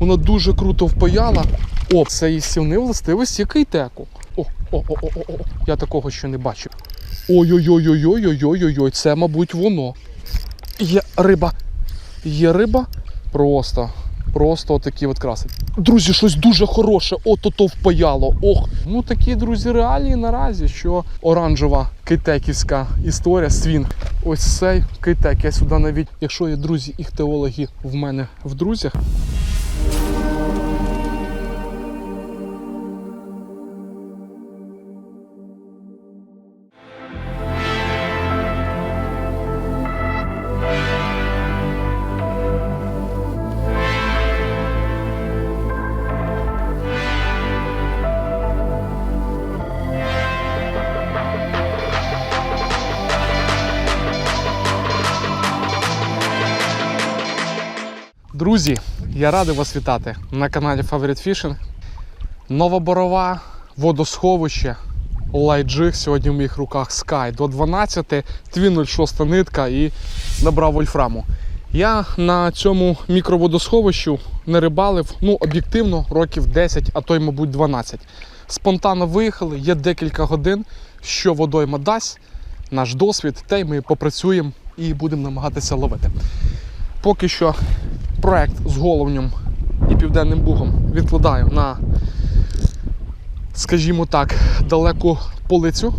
Вона дуже круто впаяла. О, це їстівні властивості кейтеку. О, о, о, о, о, о. Я такого ще не бачив. Ой-ой-ой-ой-ой-ой-ой-ой, це, мабуть, воно. Є риба. Є риба. Просто. Просто отакі от краси. Друзі, щось дуже хороше, от-ото впаяло. Ох. Ну такі, друзі, реалії наразі, що оранжева кейтеківська історія, свін. Ось цей кейтек. Я сюди навіть, якщо є друзі, іхтеологи в мене в друзях. Друзі, я радий вас вітати на каналі Favorite Fishing. Нова борова, водосховище, лайджиг. Сьогодні в моїх руках Sky до 12, 206 нитка і набрав вольфраму. Я на цьому мікроводосховищу не рибалив, ну, об'єктивно, років 10, а то й, мабуть, 12. Спонтанно виїхали, є декілька годин, що водойма дасть, наш досвід, те й ми попрацюємо і будемо намагатися ловити. Поки що проект з головнем і південним бугом відкладаю на, скажімо так, далеку полицю.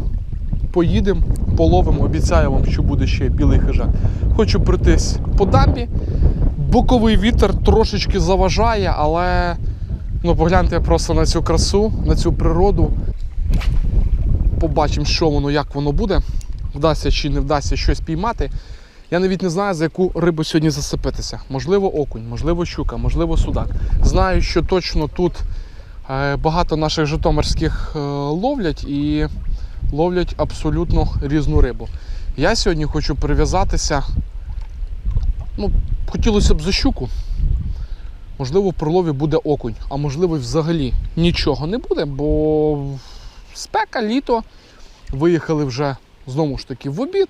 Поїдемо, половимо, обіцяю вам, що буде ще білий хижак. Хочу пройтись по дамбі. Боковий вітер трошечки заважає, але ну, погляньте просто на цю красу, на цю природу. Побачимо, що воно, як воно буде. Вдасться чи не вдасться щось піймати. Я навіть не знаю, за яку рибу сьогодні засипитися. Можливо, окунь, можливо, щука, можливо, судак. Знаю, що точно тут е, багато наших житомирських е, ловлять і ловлять абсолютно різну рибу. Я сьогодні хочу прив'язатися. Ну, хотілося б за щуку. Можливо, в прилові буде окунь, а можливо, взагалі нічого не буде, бо спека, літо. Виїхали вже знову ж таки в обід.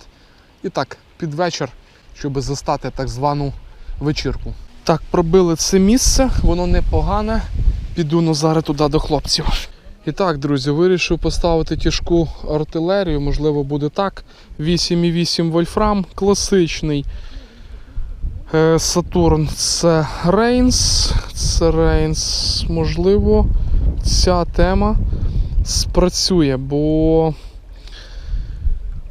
І так, під вечір, щоб застати так звану вечірку. Так, пробили це місце, воно непогане. Піду ну, зараз туди до хлопців. І так, друзі, вирішив поставити тяжку артилерію, можливо, буде так. 8,8 вольфрам, класичний. Е, Сатурн це Рейнс. Це Рейнс. Можливо, ця тема спрацює, бо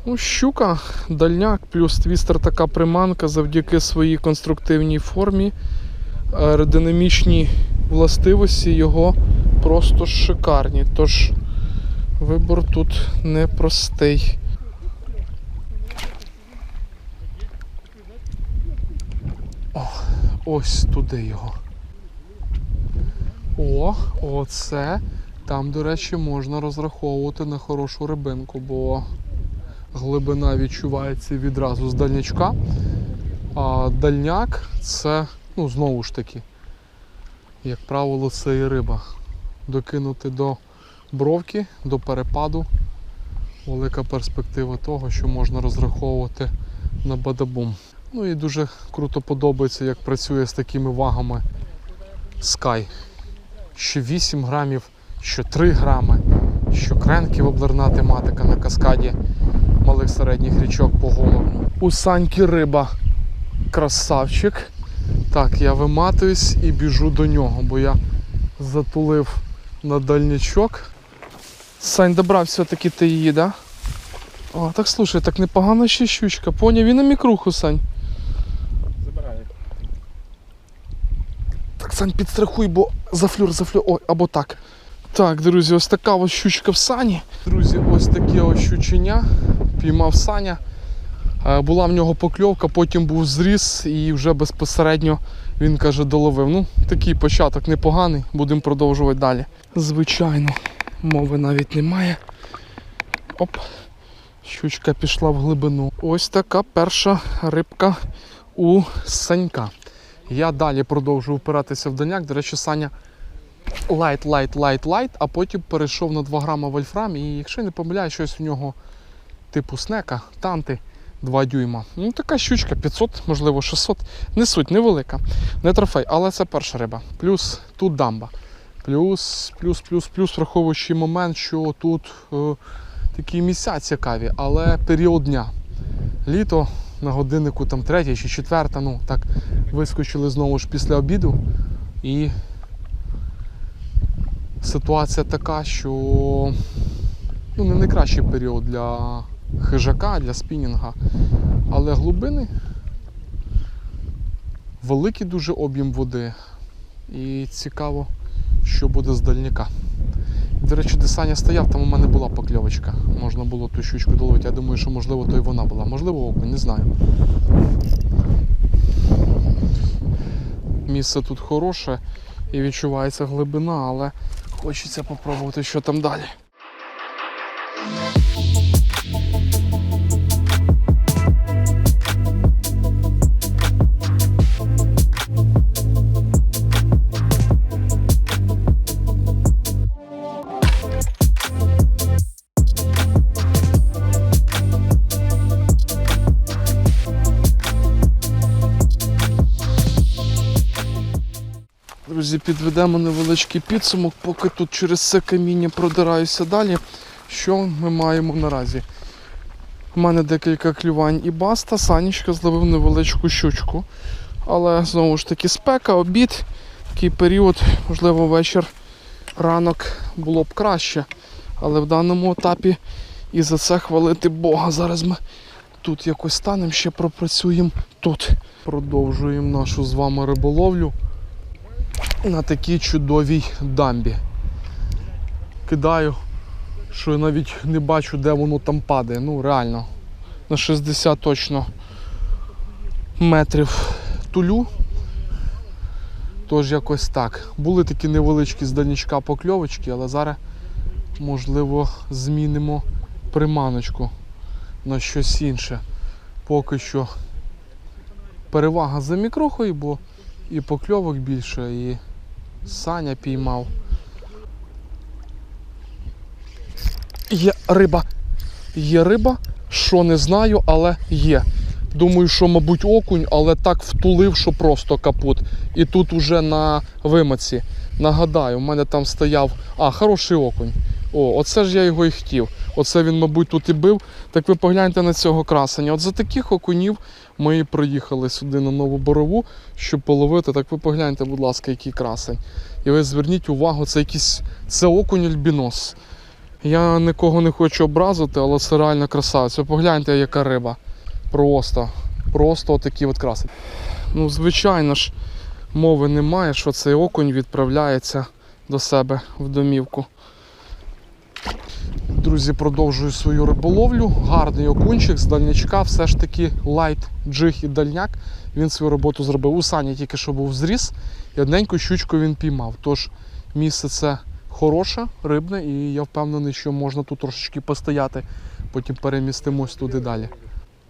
Ну, щука, дальняк, плюс твістер така приманка завдяки своїй конструктивній формі. Аеродинамічні властивості його просто шикарні. Тож вибор тут непростий. О, ось туди його. О, оце. Там, до речі, можна розраховувати на хорошу рибинку, бо глибина відчувається відразу з дальнячка. А дальняк це, ну, знову ж таки, як правило, це і риба. Докинути до бровки, до перепаду. Велика перспектива того, що можна розраховувати на бадабум. Ну і дуже круто подобається, як працює з такими вагами Sky. Що 8 грамів, що 3 грами, що кренки воблерна тематика на каскаді малих середніх річок по головню. У Саньки риба. Красавчик. Так, я виматуюсь і біжу до нього, бо я затулив на дальнячок. Сань, добрав все-таки ти її, да? О, так слушай, так непогана ще щучка. Поняв, він на мікруху, Сань. Забираю. Так, Сань, підстрахуй, бо зафлюр, зафлюр. Ой, або так. Так, друзі, ось така ось щучка в сані. Друзі, ось таке ось щученя. Піймав Саня. Е, Була в нього покльовка, потім був зріз і вже безпосередньо він каже, доловив. Ну, такий початок непоганий, будемо продовжувати далі. Звичайно, мови навіть немає. Оп, щучка пішла в глибину. Ось така перша рибка у Санька. Я далі продовжую впиратися в дальняк. До речі, Саня лайт, лайт, лайт, лайт, а потім перейшов на 2 грама вольфрам. І якщо не помиляю, щось у нього типу снека, танти 2 дюйма. Ну, така щучка 500, можливо, 600. Не суть, невелика. Не трофей, але це перша риба. Плюс тут дамба. Плюс, плюс, плюс, плюс, враховуючи момент, що тут е, такі місця цікаві, але період дня. Літо на годиннику там третя чи четверта, ну так вискочили знову ж після обіду. І ситуація така, що ну, не найкращий період для хижака, для спінінга. Але глибини великий дуже об'єм води. І цікаво, що буде з дальніка. До речі, де Саня стояв, там у мене була покльовочка. Можна було ту щучку доловити. Я думаю, що можливо то й вона була. Можливо, окунь, не знаю. Місце тут хороше і відчувається глибина, але хочеться попробувати, що там далі. Друзі, підведемо невеличкий підсумок, поки тут через це каміння продираюся далі. Що ми маємо наразі? У мене декілька клювань і баста, Санічка зловив невеличку щучку. Але знову ж таки спека, обід, такий період, можливо, вечір, ранок було б краще. Але в даному етапі і за це хвалити Бога. Зараз ми тут якось станемо, ще пропрацюємо тут. Продовжуємо нашу з вами риболовлю на такій чудовій дамбі. Кидаю, що я навіть не бачу, де воно там падає. Ну, реально. На 60 точно метрів тулю. Тож якось так. Були такі невеличкі з дальнічка покльовочки, але зараз, можливо, змінимо приманочку на щось інше. Поки що перевага за мікрохою, бо і покльовок більше, і Саня піймав. Є риба. Є риба, що не знаю, але є. Думаю, що, мабуть, окунь, але так втулив, що просто капут. І тут уже на вимоці. Нагадаю, в мене там стояв. А, хороший окунь. О, оце ж я його і хотів. Оце він, мабуть, тут і бив. Так ви погляньте на цього красення. От за таких окунів ми приїхали сюди на нову борову, щоб половити. Так ви погляньте, будь ласка, який красень. І ви зверніть увагу, це якийсь це окунь альбінос. Я нікого не хочу образити, але це реально красавець. Ви погляньте, яка риба. Просто, просто отакі от краси. Ну, звичайно ж, мови немає, що цей окунь відправляється до себе в домівку. Друзі, продовжую свою риболовлю. Гарний окунчик з дальнячка, все ж таки лайт, джиг і дальняк. Він свою роботу зробив. У Сані тільки що був зріз, і одненьку щучку він піймав. Тож місце це хороше, рибне, і я впевнений, що можна тут трошечки постояти, потім перемістимось туди далі.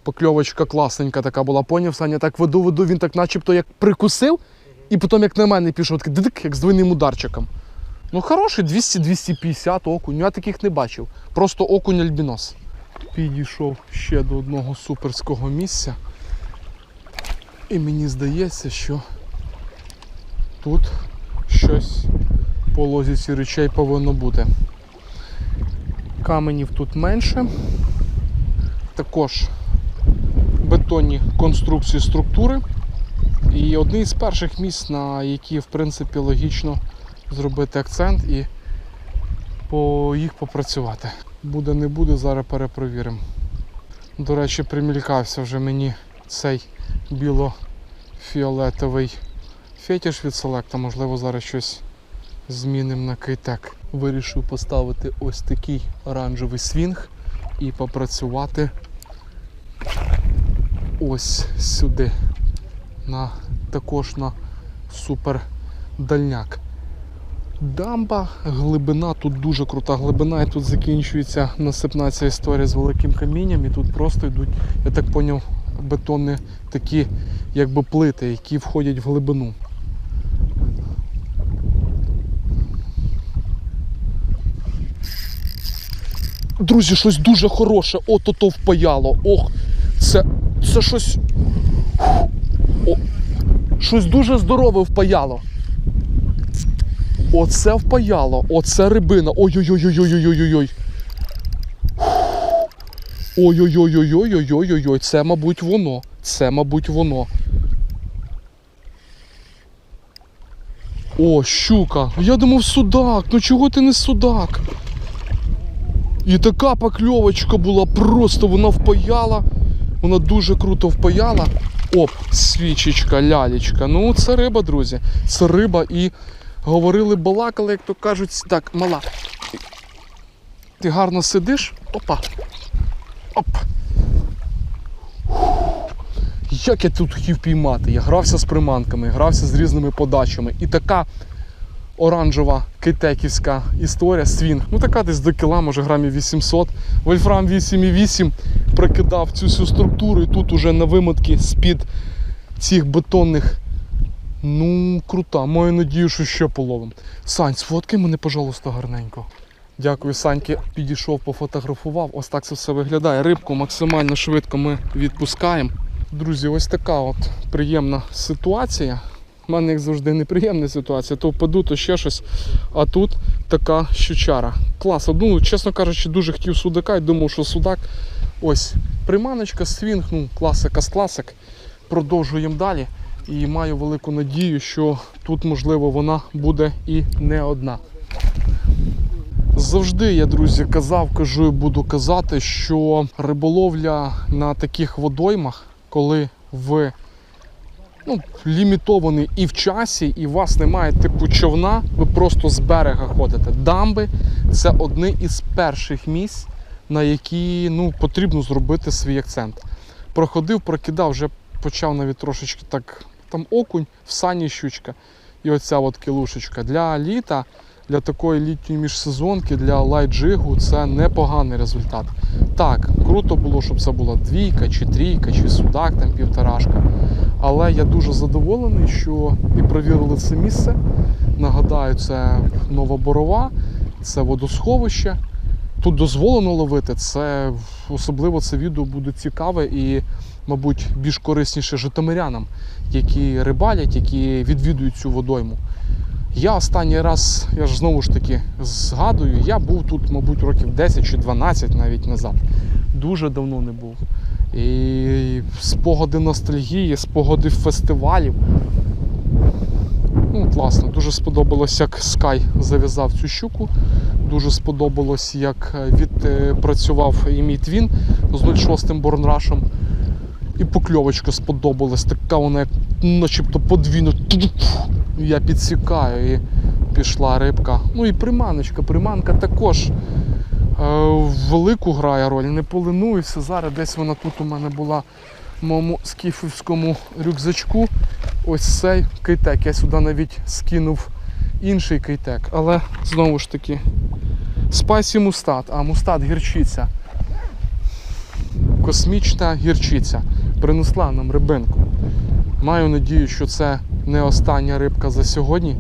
Покльовочка класненька така була, поняв, Саня так веду, веду, він так начебто як прикусив, і потім як на мене пішов, такий дидик, як з двойним ударчиком. Ну хороший 200-250 окунь, я таких не бачив. Просто окунь альбінос. Підійшов ще до одного суперського місця. І мені здається, що тут щось по лозіці речей повинно бути. Каменів тут менше. Також бетонні конструкції структури. І одне з перших місць, на які в принципі логічно зробити акцент і по їх попрацювати. Буде, не буде, зараз перепровіримо. До речі, примількався вже мені цей біло-фіолетовий фетиш від селекта. Можливо, зараз щось змінимо на кейтек. Вирішив поставити ось такий оранжевий свінг і попрацювати ось сюди. На, також на супер дальняк. Дамба, глибина, тут дуже крута глибина, і тут закінчується насипна ця історія з великим камінням, і тут просто йдуть, я так поняв, бетонні такі якби плити, які входять в глибину. Друзі, щось дуже хороше, от ото впаяло. Ох, Це. Це щось. О, щось дуже здорове впаяло. Оце впаяло, оце рибина. Ой-ой-ой-ой-ой-ой-ой-ой. Ой-ой-ой-ой-ой-ой-ой-ой-ой. Це, мабуть, воно. Це, мабуть, воно. О, щука. Я думав судак. Ну чого ти не судак? І така покльовочка була, просто вона впаяла. Вона дуже круто впаяла. Оп, свічечка, лялечка. Ну, це риба, друзі. Це риба і говорили, балакали, як то кажуть, так, мала. Ти гарно сидиш. Опа. Оп. Як я тут хотів піймати? Я грався з приманками, грався з різними подачами. І така оранжева китеківська історія, свін. Ну така десь до кіла, може грамів 800. Вольфрам 8,8 прикидав цю всю структуру, і тут уже на вимотки з-під цих бетонних. Ну, крута. Маю надію, що ще половим. Сань, сфоткай мене, пожалуйста, гарненько. Дякую, Саньки. Підійшов, пофотографував. Ось так це все виглядає. Рибку максимально швидко ми відпускаємо. Друзі, ось така от приємна ситуація. У мене, як завжди, неприємна ситуація. То впаду, то ще щось. А тут така щучара. Клас. Ну, чесно кажучи, дуже хотів судака і думав, що судак. Ось приманочка, свінг, ну, класика з класик. Продовжуємо далі. І маю велику надію, що тут, можливо, вона буде і не одна. Завжди я, друзі, казав, кажу і буду казати, що риболовля на таких водоймах, коли ви ну, лімітований і в часі, і у вас немає типу човна, ви просто з берега ходите. Дамби це одне із перших місць, на які ну, потрібно зробити свій акцент. Проходив, прокидав, вже почав навіть трошечки так. Там окунь, в сані щучка і оця от кілушечка. Для літа, для такої літньої міжсезонки, для лайт-джигу це непоганий результат. Так, круто було, щоб це була двійка, чи трійка, чи судак, там півторашка. Але я дуже задоволений, що і провірили це місце. Нагадаю, це Нова Борова, це водосховище. Тут дозволено ловити. Це особливо це відео буде цікаве і, мабуть, більш корисніше житомирянам, які рибалять, які відвідують цю водойму. Я останній раз, я ж знову ж таки згадую, я був тут, мабуть, років 10 чи 12 навіть назад. Дуже давно не був. І спогади ностальгії, спогади фестивалів. Ну, класно, дуже сподобалось, як Скай зав'язав цю щуку. Дуже сподобалось, як відпрацював і мій твін з 06-м борнрашем. І покльовочка сподобалась. Така вона, як начебто подвійно. Я підсікаю і пішла рибка. Ну і приманочка. Приманка також е, велику грає роль. Не полинуюся. Зараз десь вона тут у мене була в моєму скіфівському рюкзачку. Ось цей кейтек. Я сюди навіть скинув інший кейтек. Але знову ж таки, спайсі мустат, а мустат гірчиця. Космічна гірчиця принесла нам рибинку. Маю надію, що це не остання рибка за сьогодні.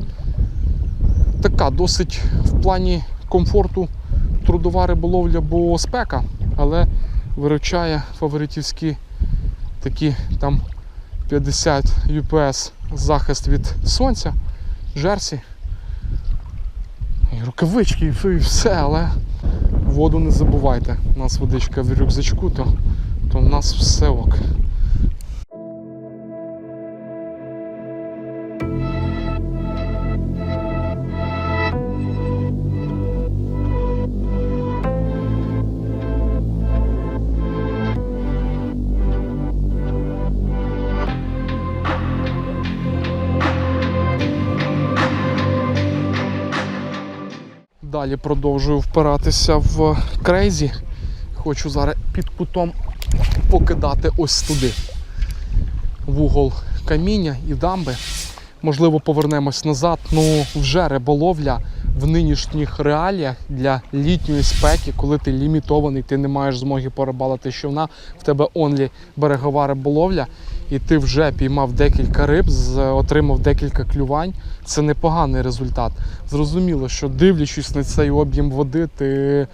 Така досить в плані комфорту трудова риболовля, бо спека, але виручає фаворитівські такі там 50 UPS захист від сонця, жерсі. І рукавички, і все- але воду не забувайте. У нас водичка в рюкзачку, то, то в нас все ок. Далі продовжую впиратися в крейзі. Хочу зараз під кутом покидати ось туди. В угол каміння і дамби. Можливо, повернемось назад. Ну вже риболовля в нинішніх реаліях для літньої спеки, коли ти лімітований, ти не маєш змоги порибалити човна, в тебе онлі берегова риболовля, і ти вже піймав декілька риб, отримав декілька клювань. Це непоганий результат. Зрозуміло, що дивлячись на цей об'єм води, ти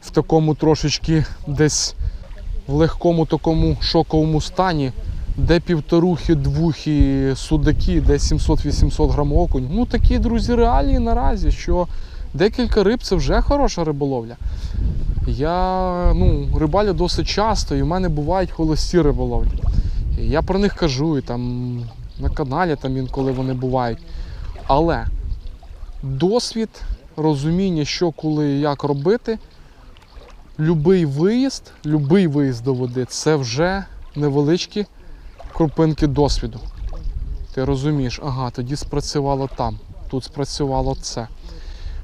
в такому трошечки десь в легкому такому шоковому стані, де півторухи, двухи судаки, де 700-800 грам окунь. Ну такі, друзі, реалії наразі, що декілька риб це вже хороша риболовля. Я ну, рибалю досить часто, і в мене бувають холості риболовлі. Я про них кажу, і там на каналі там інколи вони бувають. Але досвід, розуміння, що коли і як робити, любий виїзд, любий виїзд до води це вже невеличкі крупинки досвіду. Ти розумієш, ага, тоді спрацювало там, тут спрацювало це.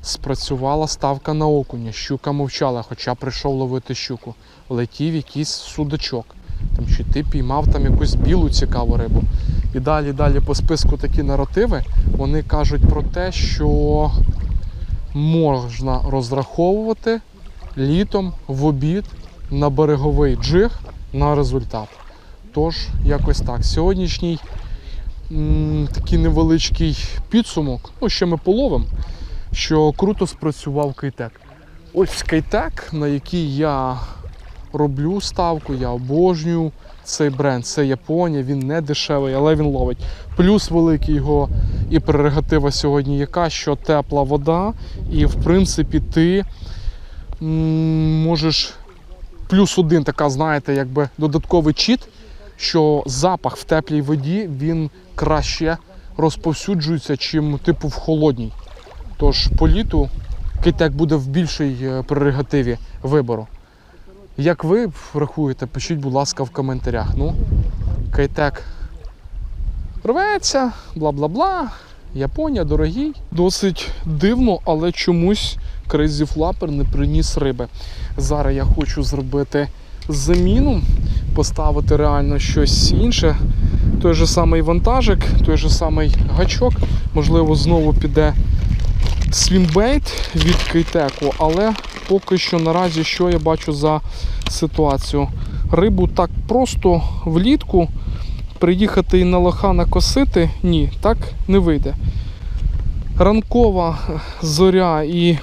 Спрацювала ставка на окуня, щука мовчала, хоча прийшов ловити щуку. Летів якийсь судачок. Там, чи ти піймав там якусь білу цікаву рибу. І далі, далі по списку такі наративи, вони кажуть про те, що можна розраховувати літом в обід на береговий джиг на результат. Тож, якось так. Сьогоднішній м, такий невеличкий підсумок, ну ще ми половимо, що круто спрацював кейтек. Ось кейтек, на який я роблю ставку, я обожнюю цей бренд. Це Японія, він не дешевий, але він ловить. Плюс великий його і прерогатива сьогодні яка, що тепла вода, і в принципі ти можеш плюс один така, знаєте, якби додатковий чіт, що запах в теплій воді він краще розповсюджується, чим типу в холодній. Тож по літу китек буде в більшій е, прерогативі вибору. Як ви рахуєте, пишіть, будь ласка, в коментарях. Ну, кайтек рветься, бла-бла-бла. Японія, дорогий. Досить дивно, але чомусь Crazy Flapper не приніс риби. Зараз я хочу зробити заміну, поставити реально щось інше. Той же самий вантажик, той же самий гачок. Можливо, знову піде свімбейт від Кейтеку, але поки що наразі що я бачу за ситуацію. Рибу так просто влітку приїхати і на лоха накосити, ні, так не вийде. Ранкова зоря і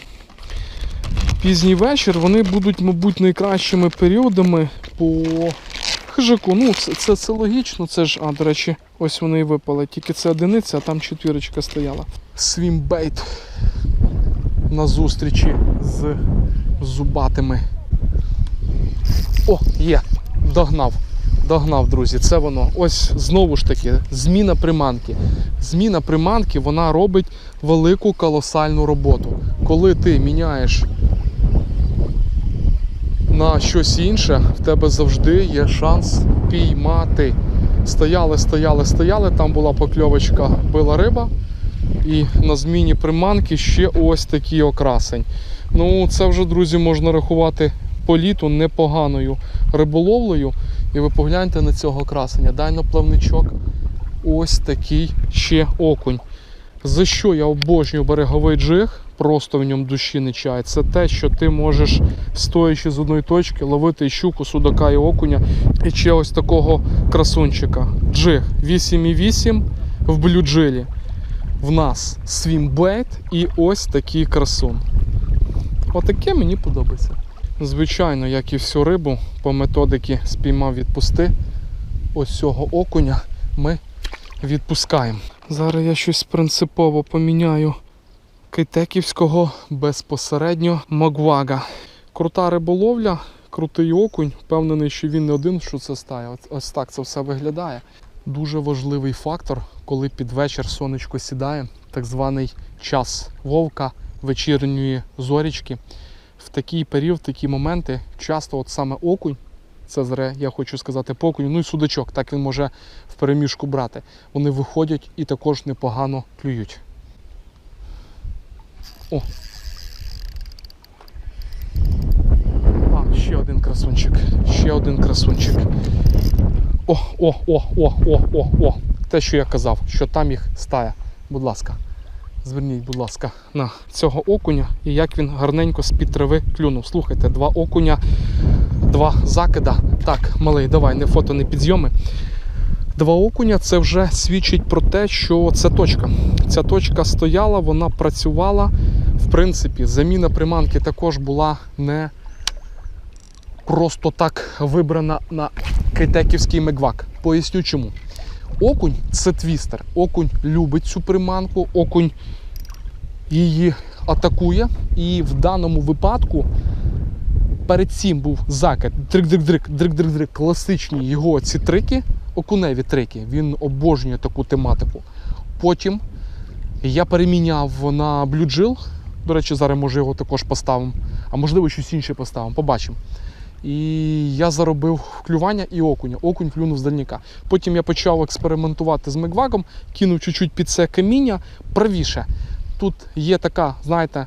пізній вечір вони будуть, мабуть, найкращими періодами по хижаку. Ну, це, це, це логічно, це ж, а, до речі, ось вони і випали. Тільки це одиниця, а там четвірочка стояла. Свімбейт на зустрічі з зубатими. О, є! Догнав. Догнав, друзі, це воно. Ось знову ж таки, зміна приманки. Зміна приманки вона робить велику колосальну роботу. Коли ти міняєш на щось інше, в тебе завжди є шанс піймати. Стояли, стояли, стояли, там була покльовочка, била риба. І на зміні приманки ще ось такий окрасень. Ну, це вже, друзі, можна рахувати по літу непоганою риболовлею. І ви погляньте на цього красення. Дай на плавничок. Ось такий ще окунь. За що я обожнюю береговий джиг, просто в ньому душі не чає. Це те, що ти можеш, стоячи з одної точки, ловити щуку, судака і окуня. І ще ось такого красунчика. Джиг 8,8 в блюджилі. В нас свімбейт і ось такий красун. Отаке мені подобається. Звичайно, як і всю рибу, по методики спіймав відпусти. Ось цього окуня ми відпускаємо. Зараз я щось принципово поміняю китеківського безпосередньо Магвага. Крута риболовля, крутий окунь. Впевнений, що він не один, що це стає. Ось- так це все виглядає. Дуже важливий фактор, коли під вечір сонечко сідає, так званий час вовка, вечірньої зорічки. В такий період, в такі моменти, часто от саме окунь, це зре, я хочу сказати, по окуню, ну і судачок, так він може в переміжку брати. Вони виходять і також непогано клюють. О. А, ще один красунчик. Ще один красунчик. О, о, о, о, о, о, о. Те, що я казав, що там їх стая. Будь ласка, зверніть, будь ласка, на цього окуня і як він гарненько з-під трави клюнув. Слухайте, два окуня, два закида. Так, малий, давай, не фото, не підйоми. Два окуня це вже свідчить про те, що це точка. Ця точка стояла, вона працювала. В принципі, заміна приманки також була не просто так вибрана на кейтеківський мегвак. Поясню чому. Окунь це твістер. Окунь любить цю приманку, окунь її атакує. І в даному випадку перед цим був закид. Дрик-дрик-дрик, дрик-дрик-дрик. Класичні його ці трики, окуневі трики. Він обожнює таку тематику. Потім я переміняв на блюджил. До речі, зараз може його також поставимо. А можливо, щось інше поставимо. Побачимо. І я заробив клювання і окуня. Окунь клюнув з дальніка. Потім я почав експериментувати з мегвагом, кинув чуть-чуть під це каміння правіше. Тут є така, знаєте,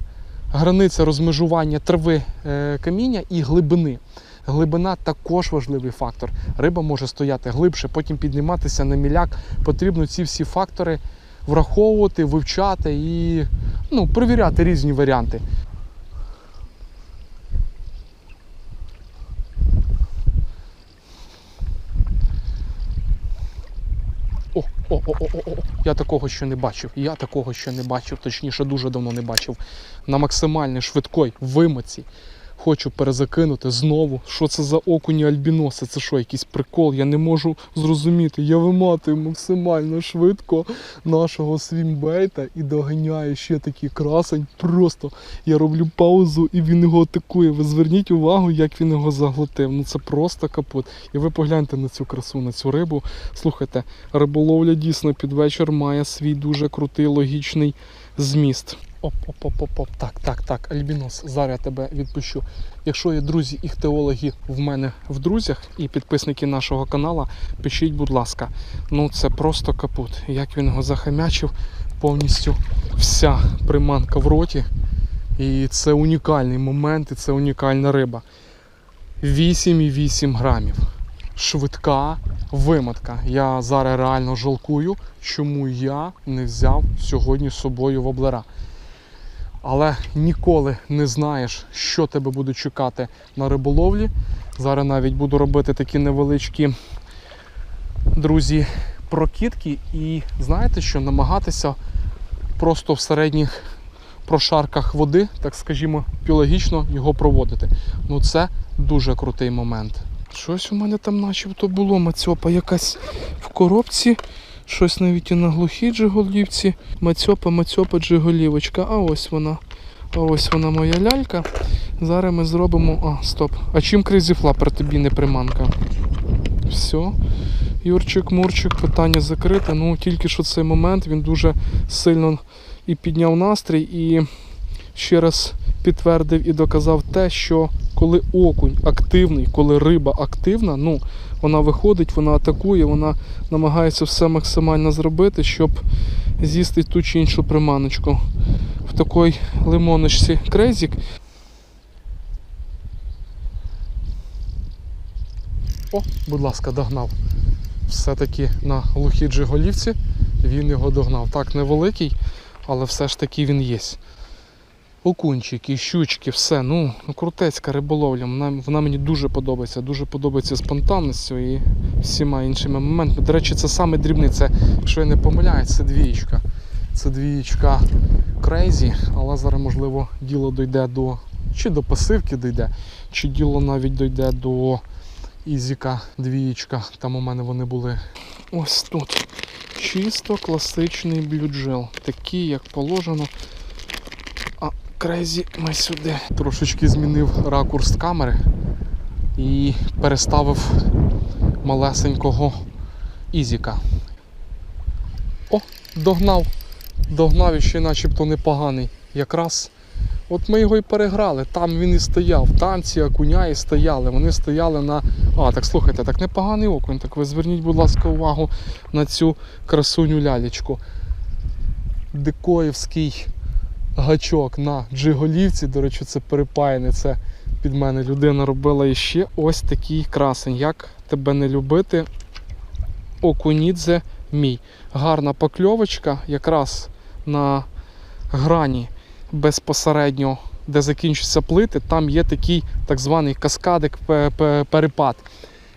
границя розмежування трави е, каміння і глибини. Глибина також важливий фактор. Риба може стояти глибше, потім підніматися на міляк. Потрібно ці всі фактори враховувати, вивчати і ну, перевіряти різні варіанти. О, о, о, о, о, о. Я такого ще не бачив. Я такого ще не бачив, точніше, дуже давно не бачив. На максимальній швидкій вимоці. Хочу перезакинути знову. Що це за окуні альбіноси? Це що, якийсь прикол? Я не можу зрозуміти. Я виматую максимально швидко нашого свімбейта і доганяю ще такий красень. Просто я роблю паузу і він його атакує. Ви зверніть увагу, як він його заглотив. Ну це просто капут. І ви погляньте на цю красу, на цю рибу. Слухайте, риболовля дійсно під вечір має свій дуже крутий логічний зміст. Оп, оп, оп, оп, оп. Так, так, так, Альбінос, зараз я тебе відпущу. Якщо є друзі іхтеологи в мене в друзях і підписники нашого каналу, пишіть, будь ласка. Ну це просто капут. Як він його захамячив, повністю вся приманка в роті. І це унікальний момент, і це унікальна риба. 8,8 грамів. Швидка вимотка. Я зараз реально жалкую, чому я не взяв сьогодні з собою воблера. Але ніколи не знаєш, що тебе буде чекати на риболовлі. Зараз навіть буду робити такі невеличкі, друзі, прокидки. І знаєте що, намагатися просто в середніх прошарках води, так скажімо, біологічно його проводити. Ну це дуже крутий момент. Щось у мене там начебто було мацьопа якась в коробці. Щось навіть і на глухій джиголівці. Мацьопа, мацьопа, джиголівочка. А ось вона. А ось вона моя лялька. Зараз ми зробимо. А, стоп. А чим Flapper тобі не приманка? Все. Юрчик, Мурчик, питання закрите. Ну, тільки що цей момент він дуже сильно і підняв настрій, і ще раз підтвердив і доказав те, що коли окунь активний, коли риба активна, ну, вона виходить, вона атакує, вона намагається все максимально зробити, щоб з'їсти ту чи іншу приманочку. В такій лимоночці крейзік. О, будь ласка, догнав. Все-таки на глухій джиголівці він його догнав. Так, невеликий, але все ж таки він є. Окунчики, щучки, все. Ну, ну крутецька риболовля. Вона, вона мені дуже подобається. Дуже подобається спонтанністю і всіма іншими моментами. До речі, це саме дрібний. Це, якщо я не помиляюсь, це двієчка. Це двієчка крейзі, але зараз, можливо, діло дойде до. Чи до пасивки дойде, чи діло навіть дойде до Ізіка двієчка. Там у мене вони були ось тут. Чисто класичний блюджел. Такий, як положено. Крейзі ми сюди. Трошечки змінив ракурс камери і переставив малесенького Ізіка. О, догнав. Догнав і ще начебто непоганий. Якраз от ми його і переграли. Там він і стояв. Там ці окуня і стояли. Вони стояли на. А, так слухайте, так непоганий окунь. Так ви зверніть, будь ласка, увагу на цю красуню лялечку. Дикоївський гачок на джиголівці. До речі, це перепаяне. Це під мене людина робила і ще ось такий красень. Як тебе не любити? Окунідзе мій. Гарна покльовочка, якраз на грані безпосередньо, де закінчуються плити, там є такий так званий каскадик пе- пе- перепад.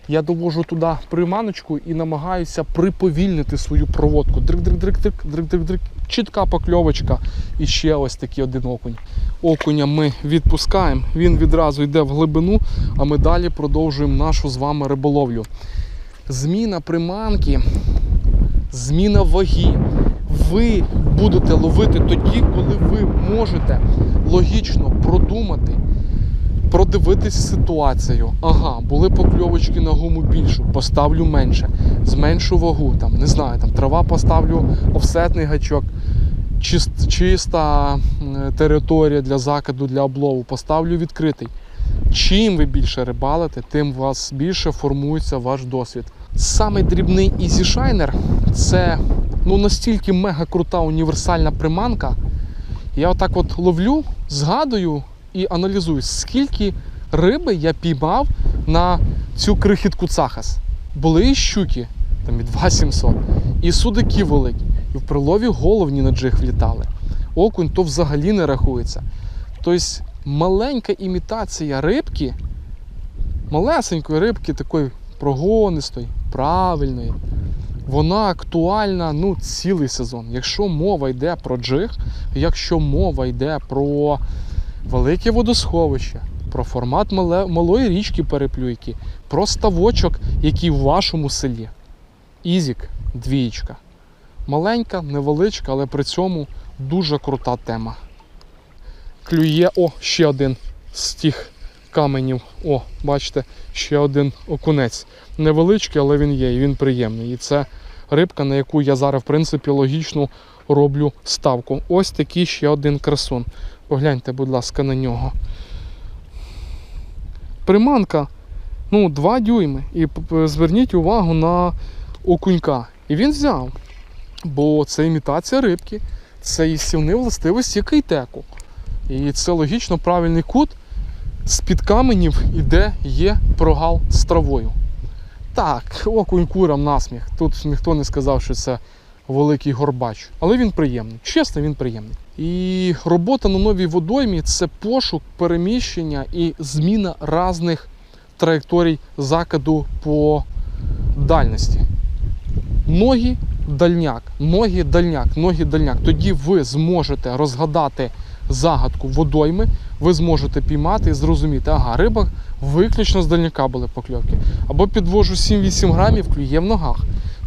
Я довожу туди приманочку і намагаюся приповільнити свою проводку. Дрик-дрик-дрик-дрик, дрик-дрик-дрик. Чітка покльовочка. І ще ось такий один окунь. Окуня ми відпускаємо, він відразу йде в глибину, а ми далі продовжуємо нашу з вами риболовлю. Зміна приманки, зміна ваги. Ви будете ловити тоді, коли ви можете логічно продумати, продивитись ситуацію. Ага, були покльовочки на гуму більшу, поставлю менше, зменшу вагу, там, не знаю, там трава поставлю офсетний гачок, чист, чиста територія для закиду, для облову, поставлю відкритий. Чим ви більше рибалите, тим у вас більше формується ваш досвід. Самий дрібний Easy Shiner – це ну, настільки мега крута універсальна приманка. Я отак от ловлю, згадую і аналізую, скільки риби я піймав на цю крихітку цахас. Були і щуки, там і 2700, і судаки великі, і в прилові головні на джиг влітали. Окунь то взагалі не рахується. Тобто маленька імітація рибки, малесенької рибки, такої прогонистої, правильної, вона актуальна ну, цілий сезон. Якщо мова йде про джиг, якщо мова йде про велике водосховище, про формат малої річки переплюйки, про ставочок, який в вашому селі. Ізік, двієчка. Маленька, невеличка, але при цьому дуже крута тема. Клює, о, ще один з тих каменів. О, бачите, ще один окунець. Невеличкий, але він є, і він приємний. І це рибка, на яку я зараз, в принципі, логічно роблю ставку. Ось такий ще один красун. Погляньте, будь ласка, на нього. Приманка ну, 2 дюйми. І зверніть увагу на окунька. І він взяв. Бо це імітація рибки, це їстівні властивості кейтеку. І це логічно правильний кут. З-під каменів іде є прогал з травою. Так, окунь курам насміх. Тут ніхто не сказав, що це великий горбач. Але він приємний. Чесно, він приємний. І робота на новій водоймі це пошук, переміщення і зміна різних траєкторій закиду по дальності. Ноги дальняк, ноги дальняк, ноги дальняк. Тоді ви зможете розгадати загадку водойми, ви зможете піймати і зрозуміти, ага, риба виключно з дальняка були покльовки. Або підвожу 7-8 грамів, клює в ногах.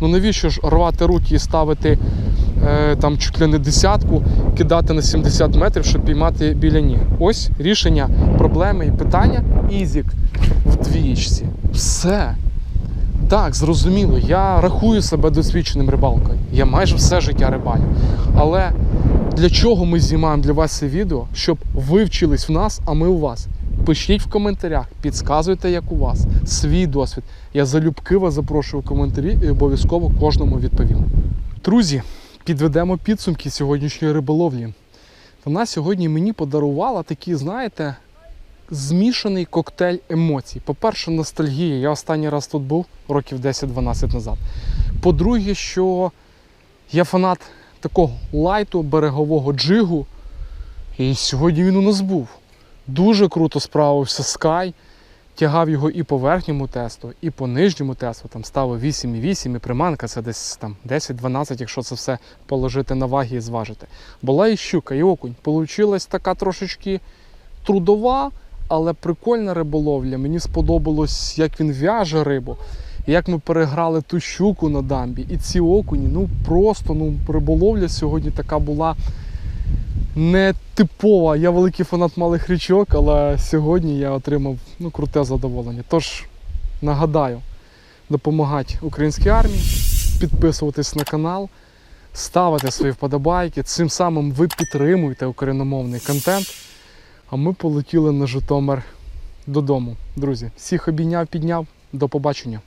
Ну навіщо ж рвати руки і ставити е, там чуть ли не десятку, кидати на 70 метрів, щоб піймати біля ніг. Ось рішення проблеми і питання. Ізік в двієчці. Все. Так, зрозуміло, я рахую себе досвідченим рибалкою. Я майже все життя рибалю. Але для чого ми знімаємо для вас це відео? Щоб ви вчились в нас, а ми у вас. Пишіть в коментарях, підказуйте, як у вас, свій досвід. Я залюбки вас запрошую в коментарі і обов'язково кожному відповім. Друзі, підведемо підсумки сьогоднішньої риболовлі. Вона сьогодні мені подарувала такі, знаєте, змішаний коктейль емоцій. По-перше, ностальгія. Я останній раз тут був років 10-12 назад. По-друге, що я фанат такого лайту, берегового джигу. І сьогодні він у нас був. Дуже круто справився Sky. Тягав його і по верхньому тесту, і по нижньому тесту. Там ставив 8,8 і приманка це десь там 10-12, якщо це все положити на ваги і зважити. Була і щука, і окунь. Получилась така трошечки трудова, але прикольна риболовля. Мені сподобалось, як він в'яже рибу, як ми переграли ту щуку на дамбі. І ці окуні, ну просто ну, риболовля сьогодні така була не типова. Я великий фанат малих річок, але сьогодні я отримав ну, круте задоволення. Тож нагадаю, допомагати українській армії, підписуватись на канал, ставити свої вподобайки. Цим самим ви підтримуєте україномовний контент. А ми полетіли на Житомир додому. Друзі, всіх обійняв, підняв. До побачення.